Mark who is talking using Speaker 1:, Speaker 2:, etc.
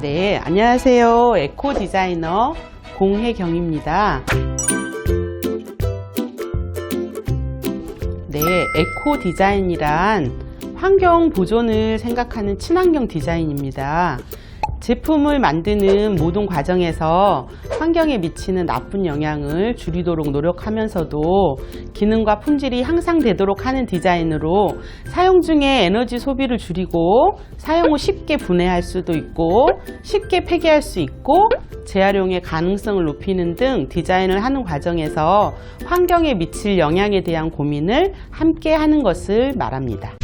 Speaker 1: 네, 안녕하세요. 에코 디자이너 공혜경입니다. 네, 에코 디자인이란 환경 보존을 생각하는 친환경 디자인입니다. 제품을 만드는 모든 과정에서 환경에 미치는 나쁜 영향을 줄이도록 노력하면서도 기능과 품질이 향상되도록 하는 디자인으로 사용 중에 에너지 소비를 줄이고 사용 후 쉽게 분해할 수도 있고 쉽게 폐기할 수 있고 재활용의 가능성을 높이는 등 디자인을 하는 과정에서 환경에 미칠 영향에 대한 고민을 함께 하는 것을 말합니다.